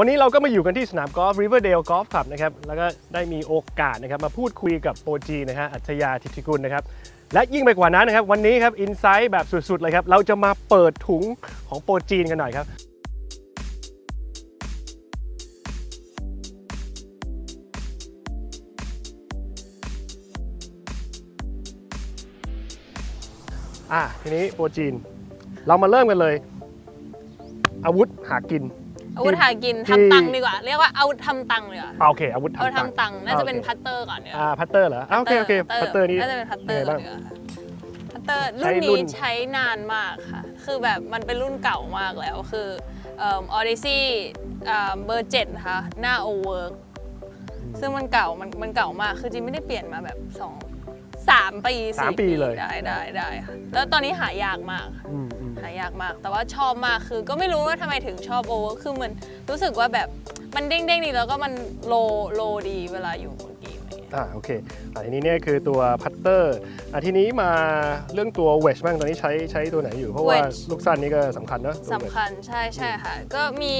วันนี้เราก็มาอยู่กันที่สนามกอล์ฟ Riverdale Golf Club นะครับ แล้วก็ได้มีโอกาสนะครับมาพูดคุยกับโปรจีนะฮะอัจฉริยาทิติกุลนะครับ และยิ่งไปกว่านั้นนะครับ วันนี้ครับอินไซต์แบบสุดๆเลยครับ เราจะมาเปิดถุงของโปรจีนกันหน่อยครับ อะทีนี้โปรจีน เรามาเริ่มกันเลย อาวุธหากิน อาวุธหากินที่ทำตังค์ดีกว่า เรียกว่าอาวุธทำตังค์ดีกว่าอ่าโอเคอาวุธเอาทำตังค์ทำตังค์น่าจะเป็นโอเคพัตเตอร์ก่อนเนี่ยอ่าพัตเตอร์เหรออ่าโอเคโอเคพัตเตอร์นี้น่าจะเป็นพัตเตอร์ยังไงก่อบ้านงดีกว่าค่ะพัตเตอร์ใช้รุ่นรุ่นี้นใช้นานมากค่ะ คือแบบมันเป็นรุ่นเก่ามากแล้วคือเออดิซี่เบอร์เจ็ดนะคะหน้าโอเวิร์กซึ่งมันเก่ามันมันเก่ามากคือจริงไม่ได้เปลี่ยนมาแบบสอง สามปีสามสี่ปีเลย ได้ได้ได้ค่ะแล้วตอนนี้หายากมากค่ะอืมอืม หายากมาก แต่ว่าชอบมากคือ ก็ไม่รู้ว่าทำไมถึงชอบโอเวอร์คือเหมือนรู้สึกว่าแบบมันเด้งๆดีแล้วก็มันโลโลดีเวลาอยู่บนเกมอะไรเงี้ยอ่าโอเคอ่าทีนี้เนี่ยคือตัวพัตเตอร์อ่าทีนี้มาเรื่องตัวเวชบ้างตอนนี้ใช้ใช้ตัวไหนอยู่ เพราะว่า Wedge ลูกสั้นนี่ก็สำคัญเนอะตัวสำคัญใช่ใช่ค่ะ ก็มี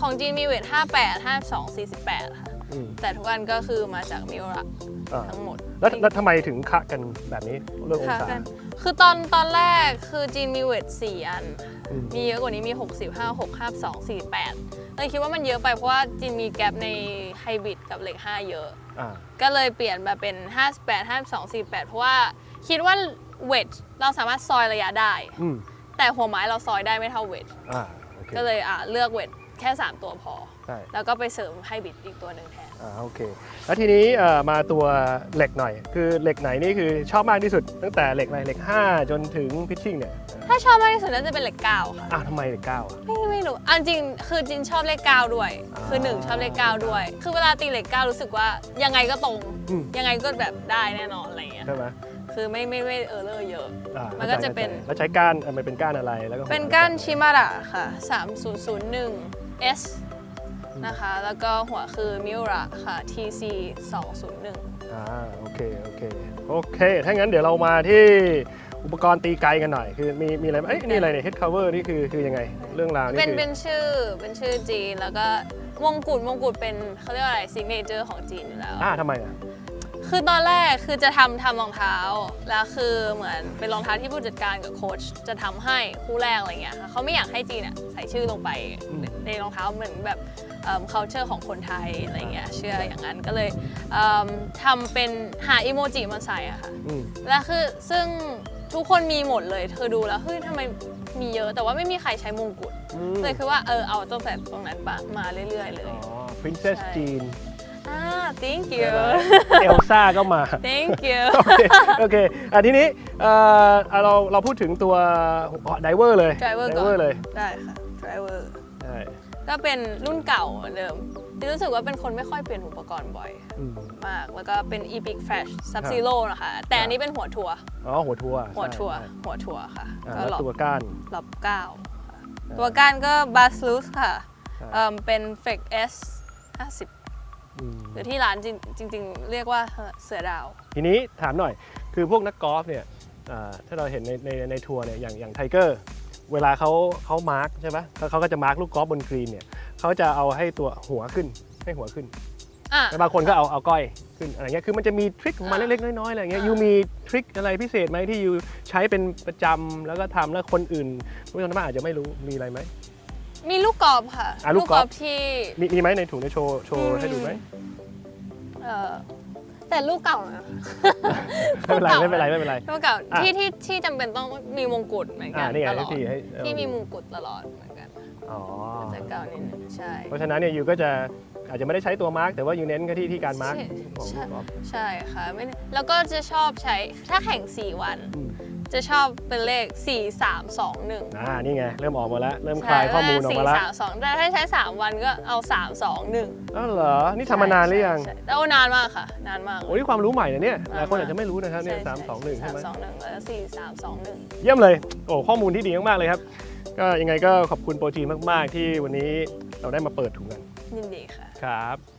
ของจีนมีเวท 58 52 48 ค่ะ อืมแต่ทุกอันก็คือมาจากมิวระอ่าทั้งหมด แล้วแล้วทำไมถึงคะกันแบบนี้เรื่ององค่ะศากันคือตอนตอนแรกคือจีนมีเวท4อัน อืมมีเยอะกว่านี้มี60 56 52 48เลยคิดว่ามันเยอะไปเพราะว่าจีนมีแกลบในไฮบริดกับเหล็ก 5 เยอะ อ่า ก็เลยเปลี่ยนมาเป็น 58 52 48 เพราะว่าคิดว่าเวทเราสามารถซอยระยะได้ อืมแต่หัวไม้เราซอยได้ไม่เท่าเวทอ่าโอเคก็เลยอะเลือกเวท แค่ 3 ตัวพอ ใช่แล้วก็ไปเสริมไฮบริดอีกตัวหนึ่งแทน อ่าโอเค แล้วทีนี้เอ่อมาตัวเหล็กหน่อย คือเหล็กไหนนี่คือชอบมากที่สุด ตั้งแต่เหล็กไหนเหล็ก 5 จนถึงพิชชิ่งเนี่ยถ้าชอบมากที่สุดน่าจะเป็นเลขเก้าค่ะ อ่าทำไมเหล็กเก้าอะ ไม่ไม่รู้อันจริงคือจินชอบเลขเก้าด้วย อ่าคือหนึ่งชอบเลขเก้าด้วย คือเวลาตีเลขเก้ารู้สึกว่ายังไงก็ตรง อืม ยังไงก็แบบได้แน่นอนอะไรอย่างเงี้ย ใช่ไหไหมคือไม่ไม่ไม่เออเลอร์เยอะ อ่ามันก็จะเป็น แล้วใช้ก้านเอ่อมันเป็นก้านอะไรแล้วก็หัวเป็นก้านชิมาระค่ะ 3001 S นะคะ แล้วก็หัวคือมิระค่ะ TC 201อ่าโอเค โอเค โอเค ถ้างั้นเดี๋ยวเรามาที่อุปกรณ์ตีไกลกันหน่อย คือมีมีอะไรบ้างเอ้ยนี่อะไรเนี่ย head cover นี่คือคือยังไง เรื่องราวนี่เป็นคือเป็นชื่อเป็นชื่อจีน แล้วก็มงกุฎมงกุฎเป็นเขาเรียกว่าอะไรซิกเนเจอร์ของจีนอยู่แล้ว อ่าทำไมอะ คือตอนแรกคือจะทำทำรองเท้า แล้วคือเหมือนเป็นรองเท้าที่ผู้จัดการกับโค้ชจะทำให้คู่แรกอะไรเงี้ยค่ะเขาไม่อยากให้จีนอะใส่ชื่อลงไปอืมในรองเท้าเหมือนแบบเอิ่ม culture ของคนไทยอะไรเงี้ยเชื่ออย่างนั้นก็เลยเอิ่มทำเป็นหาอีโมจิมาใส่อะค่ะ อืม แล้วคือซึ่งทุกคนมีหมดเลย เธอดูแล้วเฮ้ยทำไมมีเยอะแต่ว่าไม่มีใครใช้มงกุฎอืมเลยคือว่าเออเอาตั้งแต่ตรงนั้นปะมาเรื่อย ๆ เลย อ๋อ princess ใช่ จีน อ่า thank you เอลซ่าก็มา thank you โอเคโอเคอะทีนี้เอ่ออะเราเราพูดถึงตัวไดเวอร์เลย driver ก่อนเวอร์เลย ได้ค่ะ driver ใช่ก็เป็นรุ่นเก่าเหมือนเดิมที่รู้สึกว่าเป็นคนไม่ค่อยเปลี่ยนอุปกรณ์บ่อยอืม มาก แล้วก็เป็น Epic Flash Sub ครับ Zero นะคะ แต่อันครับนี้เป็นหัวทัวร์อ๋อหัวทัวร์หัวใช่ทัวร์ใช่หัวทัวร์ค่ะอ่าก็แล้วหลอบตัวก้าน หลอบเก้าค่ะตัวก้านก็ b a s l u s ค่ะใช่ เอิ่มเป็น Fake S 50อืมห รือที่ร้านจริงจริงๆ เรียกว่าเสือดาว ทีนี้ถามหน่อยคือพวกนักกอล์ฟเนี่ยอ่าถ้าเราเห็นในในในทัวร์เนี่ยอย่างอย่างไทเกอร์เวลาเขาเขามาร์กใช่ปะเขาเขาก็จะมาร์กลูกกอล์ฟบนกรีนเนี่ยเขาจะเอาให้ตัวหัวขึ้นให้หัวขึ้นอะแต่บางคนก็เอาเอาก้อยขึ้นอะไรเงี้ยคือมันจะมีทริคของมันอ่าเล็กๆน้อยๆอะไรเงี้ยอ่ายูมีทริคอะไรพิเศษไหมที่ยูใช้เป็นประจำแล้วก็ทำแล้วคนอื่นผู้ชมทางบ้านอาจจะไม่รู้มีอะไรไหม มีลูกกอล์ฟค่ะอะลูกกอล์ฟ ที่มีมีไหมในถุงในโชว์โชว์ให้ดูไหมเอ่อแต่ลูกเก่านะไม่เป็นไรไม่เป็นไรไม่เป็นไร ลูกเก่าอะ ที่ที่ที่จำเป็นต้องมีมงกุฎเหมือนกัอ่านนี่ไงตลอดที่ให้ที่มีมงกุฎตลอดเหมือนกันอ๋อ จะเก่านิดนึงใช่ เพราะฉะนั้นเนี่ยยูก็จะอาจจะไม่ได้ใช้ตัวมาร์กแต่ว่ายูเน้นก็ที่ที่การมาร์กใช่ ของลูกกอล์ฟใช่ค่ะไม่แล้วก็จะชอบใช้ถ้าแข่ง 4 วัน อืม จะชอบเป็นเลข 4 3 2 1อ่านี่ไง เริ่มออกมาแล้ว เริ่มคลายข้อมูลออกมาแล้วสี่สามสองแต่ถ้าใช้ 3 วันก็เอา 3 2 1อ้าวเหรอ นี่ทำมานานหรือยังใช่แต่ว่านานมากค่ะ นานมาก โอ้ยนี่ความรู้ใหม่นะเนี่ย หลายคนมากอาจจะไม่รู้นะครับเนี่ยสามสองหนึ่งใช่ไหมสามสองหนึ่งแล้วสี่สามสองหนึ่งเยี่ยมเลย โอ้ข้อมูลที่ดีมากๆเลยครับ ก็ยังไงก็ขอบคุณโปรจีนมาก ๆ ที่วันนี้เราได้มาเปิดถุงกัน ยินดีค่ะ ครับ